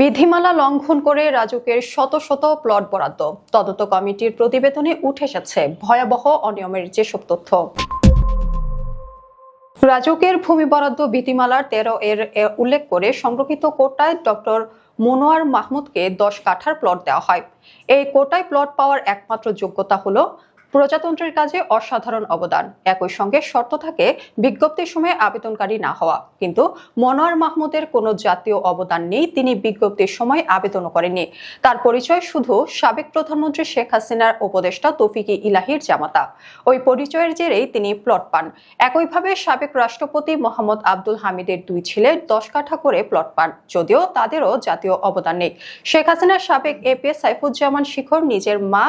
বিধিমালা লঙ্ঘন করে রাজুকের শত শত প্লট বরাদ্দ। তদন্ত কমিটির প্রতিবেদনে উঠে এসেছে ভয়াবহ অনিয়মের যেসব তথ্য। রাজুকের ভূমি বরাদ্দ বিধিমালার তেরো এর উল্লেখ করে সংরক্ষিত কোটায় ডক্টর মনোয়ার মাহমুদকে দশ কাঠার প্লট দেওয়া হয়। এই কোটায় প্লট পাওয়ার একমাত্র যোগ্যতা হলো প্রজাতন্ত্রের কাজে অসাধারণ অবদান। একই সঙ্গে শর্ত থাকে বিজ্ঞপ্তির সময় আবেদনকারী না হওয়া। কিন্তু মনোয়ার মাহমুদের কোনো জাতীয় অবদান নেই, তিনি বিজ্ঞপ্তির সময় আবেদনও করেননি। তার পরিচয় শুধু সাবেক প্রধানমন্ত্রী শেখ হাসিনার উপদেষ্টা তৌফিকি ইলাহির জামাতা। ওই পরিচয়ের জেরেই তিনি প্লট পান। একইভাবে সাবেক রাষ্ট্রপতি মোহাম্মদ আব্দুল হামিদের দুই ছেলে দশ কাঠা করে প্লট পান, যদিও তাদেরও জাতীয় অবদান নেই। শেখ হাসিনার সাবেক এপি সাইফুজ্জামান শিখর নিজের মা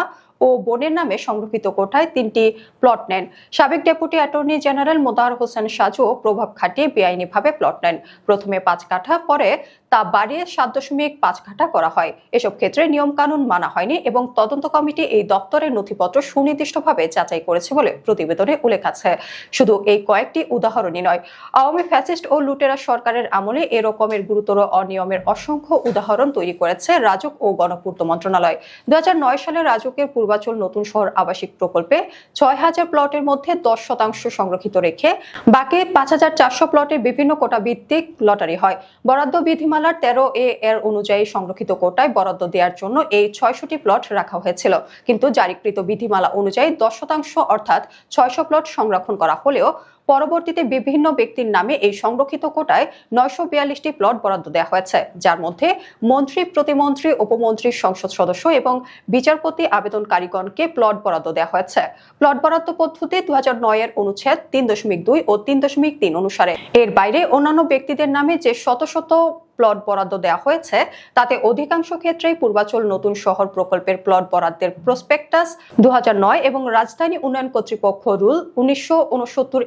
ও বোনের নামে সংরক্ষিত কোঠায় তিনটি প্লট নেন। সাবেক deputy attorney general Motahar Hossain Saju প্রভাব খাটিয়ে বেআইনিভাবে প্লট নেন। প্রথমে পাঁচ কাঠা, পরে তা বাড়িয়ে সাত দশমিক পাঁচ কাঠা করা হয়। এসব ক্ষেত্রে নিয়মকানুন মানা হয়নি এবং তদন্ত কমিটি এই দপ্তরের নথিপত্র সুনির্দিষ্টভাবে যাচাই করেছে বলে প্রতিবেদনে উল্লেখ আছে। শুধু এই কয়েকটি উদাহরণই নয়, আওয়ামী ফ্যাসিস্ট ও লুটেরা সরকারের আমলে এরকমের গুরুতর অনিয়মের অসংখ্য উদাহরণ তৈরি করেছে রাজক ও গণপূর্ত মন্ত্রণালয়। দু হাজার নয় সালে রাজকের পূর্বাচল নতুন শহর আবাসিক প্রকল্পে ছয় হাজার প্লটের মধ্যে দশ শতাংশ সংরক্ষিত রেখে বাকি পাঁচ হাজার চারশো প্লটে বিভিন্ন কোটা ভিত্তিক লটারি হয়। বরাদ্দ বিধিমালার তেরো এ এর অনুযায়ী সংরক্ষিত কোটায় বরাদ্দ দেওয়ার জন্য এই ছয়শটি প্লট রাখা হয়েছিল। কিন্তু জারিকৃত বিধিমালা অনুযায়ী দশ শতাংশ অর্থাৎ ছয়শো প্লট সংরক্ষণ করা হলেও পরবর্তীতে বিভিন্ন ব্যক্তির নামে এই সংরক্ষিত কোটায় নয়শো বিয়াল্লিশটি প্লট বরাদ্দ দেওয়া হয়েছে। যার মধ্যে মন্ত্রী, প্রতিমন্ত্রী, উপমন্ত্রী, সংসদ সদস্য এবং বিচারপতি আবেদনকারীগণকে প্লট বরাদ্দ দেওয়া হয়েছে। প্লট বরাদ্দ পদ্ধতি দু হাজার নয় এর অনুচ্ছেদ তিন দশমিক দুই ও তিন দশমিক তিন অনুসারে। এর বাইরে অন্যান্য ব্যক্তিদের নামে যে শত শত প্লট বরাদ্দ দেওয়া হয়েছে। তাতে অধিকাংশ ক্ষেত্রেই পূর্বাচল নতুন শহর প্রকল্পের প্লট বরাদ্দের প্রসপেক্টাস দু এবং রাজধানী উন্নয়ন কর্তৃপক্ষ রুল উনিশশো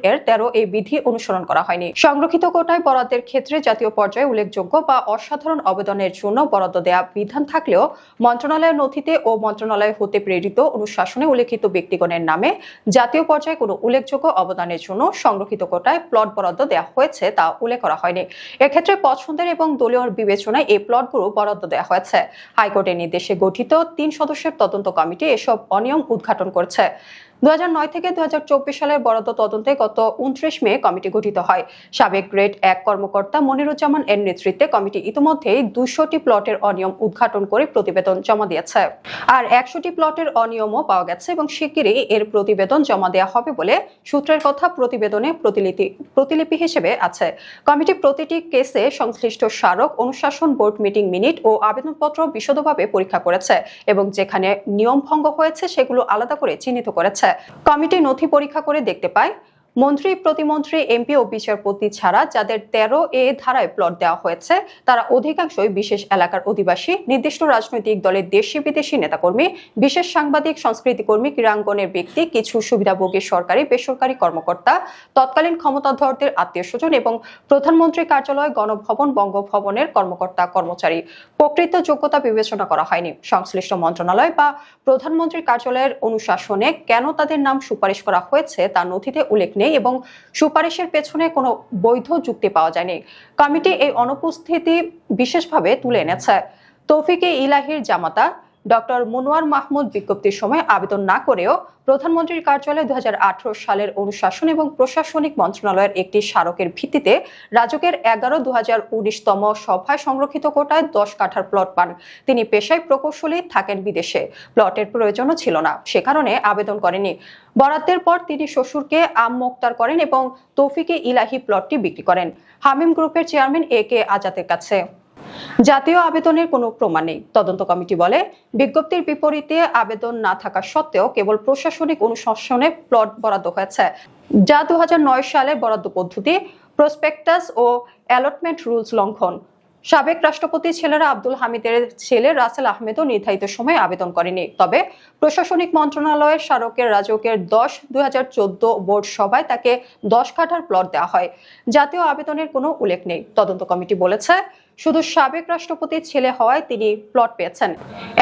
এর তেরো এই বিধি অনুসরণ করা হয়নি। সংরক্ষিত কোটায় বরাদ্দের ক্ষেত্রে জাতীয় পর্যায়ে উল্লেখযোগ্য বা অসাধারণ অবদানের জন্য বরাদ্দ দেওয়া বিধান থাকলেও মন্ত্রণালয়ের নথিতে ও মন্ত্রণালয় হতে প্রেরিত অনুশাসনে উল্লেখিত ব্যক্তিগণের নামে জাতীয় পর্যায়ে কোনো উল্লেখযোগ্য অবদানের জন্য সংরক্ষিত কোটায় প্লট বরাদ্দ দেওয়া হয়েছে তা উল্লেখ করা হয়নি। এক্ষেত্রে পছন্দের এবং দলীয় বিবেচনায় এই প্লটগুলো বরাদ্দ দেওয়া হয়েছে। হাইকোর্টের নির্দেশে গঠিত তিন সদস্যের তদন্ত কমিটি এসব অনিয়ম উদ্ঘাটন করছে। থেকে দু হাজার চব্বিশ সালের বরাদ্দ তদন্তে গত উনত্রিশ মে কমিটি গঠিত হয়। সাবেক গ্রেড এক কর্মকর্তা মনিরুজ্জামান এর নেতৃত্বে কমিটি ইতিমধ্যেই দুশোটি প্লটের অনিয়ম উদ্ঘাটন করে প্রতিবেদন জমা দিয়েছে। আর একশোটি প্লটের অনিয়মও পাওয়া গেছে এবং শিগগিরই এর প্রতিবেদন জমা দেওয়া হবে বলে সূত্রের কথা প্রতিবেদনে প্রতিলিপি প্রতিলিপি হিসেবে আছে। কমিটি প্রতিটি কেসে সংশ্লিষ্ট স্মারক, অনুশাসন বোর্ড মিটিং মিনিট ও আবেদনপত্র বিশদভাবে পরীক্ষা করেছে এবং যেখানে নিয়ম ভঙ্গ হয়েছে সেগুলো আলাদা করে চিহ্নিত করেছে। কমিটি নথি পরীক্ষা করে দেখতে পায়। মন্ত্রী, প্রতিমন্ত্রী, এমপি ও বিচারপতি ছাড়া যাদের তেরো এ ধারায় প্লট দেওয়া হয়েছে, তারা অধিকাংশই বিশেষ এলাকার অধিবাসী। নির্দিষ্ট রাজনৈতিক দলের দেশি বিদেশি নেতাকর্মী, বিশেষ সাংবাদিক সংস্কৃতিকর্মী ক্রীড়াঙ্গনের ব্যক্তি, কিছু সুবিধাভোগী সরকারি, বেসরকারি কর্মকর্তা, তৎকালীন ক্ষমতাধরদের আত্মীয় স্বজন এবং প্রধানমন্ত্রী কার্যালয়, গণভবন, বঙ্গভবনের কর্মকর্তা, কর্মচারী। প্রকৃত যোগ্যতা বিবেচনা করা হয়নি। সংশ্লিষ্ট মন্ত্রণালয় বা প্রধানমন্ত্রীর কার্যালয়ের অনুশাসনে কেন তাদের নাম সুপারিশ করা হয়েছে তা নথিতে উল্লেখ নেই। এবং সুপারিশের পেছনে কোনো বৈধ যুক্তি পাওয়া যায়নি। কমিটি এই অনুপস্থিতি বিশেষভাবে তুলে এনেছে। তৌফিকে ইলাহির জামাতা ডক্টর মনোয়ার মাহমুদ বিজ্ঞপ্তির সময় আবেদন না করেও প্রধানমন্ত্রীর কার্যালয় দুহাজার আঠারো সালের অনুশাসন এবং প্রশাসনিক মন্ত্রণালয়ের একটি স্মারকের ভিত্তিতে রাজকের এগারো দু তম সভায় সংরক্ষিত কোটায় দশ কাঠার প্লট পান। তিনি পেশায় প্রকৌশলী থাকেন বিদেশে। প্লটের প্রয়োজনও ছিল না। সে কারণে আবেদন করেনি বরাদ্দের পর তিনি শ্বশুরকে আম মোক্তার করেন এবং তৌফিকে ইলাহি প্লটটি বিক্রি করেন। হামিম গ্রুপের চেয়ারম্যান এ কে আজাদের কাছে। জাতীয় আবেদনের কোনো প্রমাণ নেই। তদন্ত কমিটি বলে, বিজ্ঞপ্তির বিপরীতে আবেদন না থাকা সত্ত্বেও কেবল প্রশাসনিক অনুশাসনে প্লট বরাদ্দ হয়েছে, যা দু সালে বরাদ্দ পদ্ধতি, প্রসপেক্টাস ও অ্যালটমেন্ট রুলস লঙ্ঘন। সাবেক রাষ্ট্রপতি ছেলেরা আব্দুল হামিদের ছেলে রাসেল আহমেদও নির্ধারিত সময় আবেদন করেনি। তবে প্রশাসনিক মন্ত্রণালয়ের স্মারকের রাজকের দশ দুই বোর্ড সভায় তাকে দশ কাঠার প্লট দেওয়া হয়। জাতীয় আবেদনের কোনো উল্লেখ নেই। তদন্ত কমিটি বলেছে শুধু সাবেক রাষ্ট্রপতির ছেলে হওয়ায় তিনি প্লট পেয়েছেন।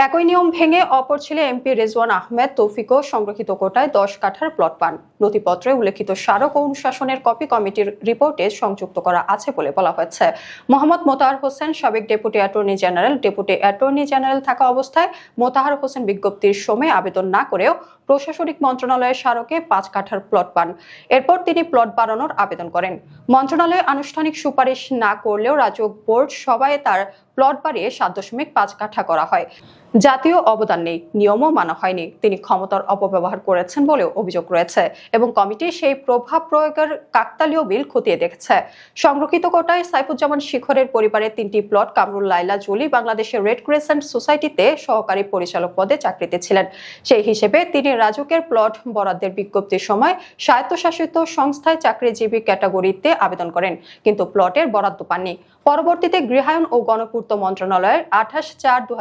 একই নিয়ম ভেঙে অপর ছেলে এমপি রেজওয়ান আহমেদ তৌফিকও সংরক্ষিত কোটায় দশ কাঠার প্লট পান। নথিপত্রে উল্লেখিত স্মারক ও অনুশাসনের কপি কমিটির রিপোর্টে সংযুক্ত করা আছে বলে বলা হয়েছে। মোহাম্মদ মোতাহার হোসেন, সাবেক deputy attorney general, deputy attorney general থাকা অবস্থায় মোতাহার হোসেন বিজ্ঞপ্তির সময় আবেদন না করেও প্রশাসনিক মন্ত্রণালয়ের স্মারকে পাঁচ কাঠার প্লট পান। এরপর তিনি প্লট বাড়ানোর আবেদন করেন। মন্ত্রণালয় আনুষ্ঠানিক সুপারিশ না করলেও রাজক বোর্ড সবাই তার প্লট বাড়িয়ে সাত দশমিক পাঁচ কাঠা করা হয়। জাতীয় অবদান নেই, নিয়মও মানা হয়নি। তিনি ক্ষমতার অপব্যবহার করেছেন বলেও অভিযোগ রয়েছে এবং কমিটি সেই প্রভাব প্রয়োগের কাকতালীয় বিল খতিয়ে দেখেছে। সংরক্ষিত কোটায় সাইফুজ্জামান শিখরের পরিবারের তিনটি প্লট কামরুল লাইলা জুলি বাংলাদেশের রেড ক্রিসেন্ট সোসাইটিতে সহকারী পরিচালক পদে চাকরিতে ছিলেন। সেই হিসেবে তিনি রাজুকের প্লট বরাদ্দের বিজ্ঞপ্তির সময় স্বায়ত্তশাসিত সংস্থায় চাকরিজীবী ক্যাটাগরিতে আবেদন করেন, কিন্তু প্লটের বরাদ্দ পাননি। পরবর্তীতে গৃহায়ন ও গণপূর্ত মন্ত্রণালয়ের আঠাশ চার দু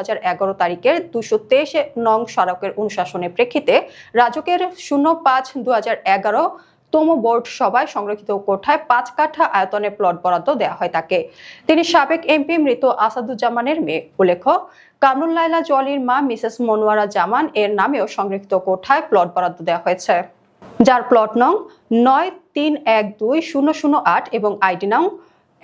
তারিখের দুশো তেইশ নং সড়কের অনুশাসনের প্রেক্ষিতে রাজকের শূন্য পাঁচ দু তম বোর্ড সভায় সংরক্ষিত কোঠায় পাঁচ কাঠা প্লট বরাদ্দ হয় তাকে। তিনি সাবেক এমপি মৃত আসাদুজ্জামানের মেয়ে। জলির মা মিসেস মনোয়ারা জামান এর নামেও সংরক্ষিত কোঠায় প্লট বরাদ্দ দেওয়া হয়েছে। যার প্লট নং নয় তিন এক দুই শূন্য শূন্য আট এবং আইডি নং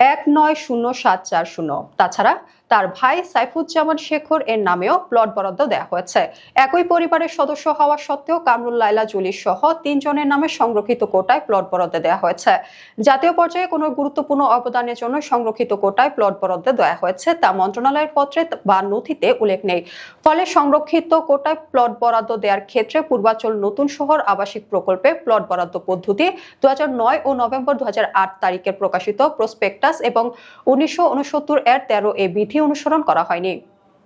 এক নয় শূন্য সাত চার শূন্য। তাছাড়া তার ভাই সাইফুজ্জামান শেখর এর নামেও প্লট বরাদ্দ দেওয়া হয়েছে। একই পরিবারের সদস্য হওয়া সত্ত্বেও কামরুল লাইলা জুলি সহ তিনজনের নামে সংরক্ষিত কোটায় প্লট বরাদ্দ দেওয়া হয়েছে। জাতীয় পর্যায়ে কোনো গুরুত্বপূর্ণ অবদানের জন্য সংরক্ষিত কোটায় প্লট বরাদ্দ দেওয়া হয়েছে তা মন্ত্রণালয়ের পত্রে বা নথিতে উল্লেখ নেই। ফলে সংরক্ষিত কোটায় প্লট বরাদ্দ দেওয়ার ক্ষেত্রে পূর্বাচল নতুন শহর আবাসিক প্রকল্পে প্লট বরাদ্দ পদ্ধতি দু হাজার নয় ও নভেম্বর দু হাজার আট তারিখে প্রকাশিত প্রসপেক্টাস এবং উনিশশো উনসত্তর এর তেরো এ বিধি অনুসরণ করা হয়নি।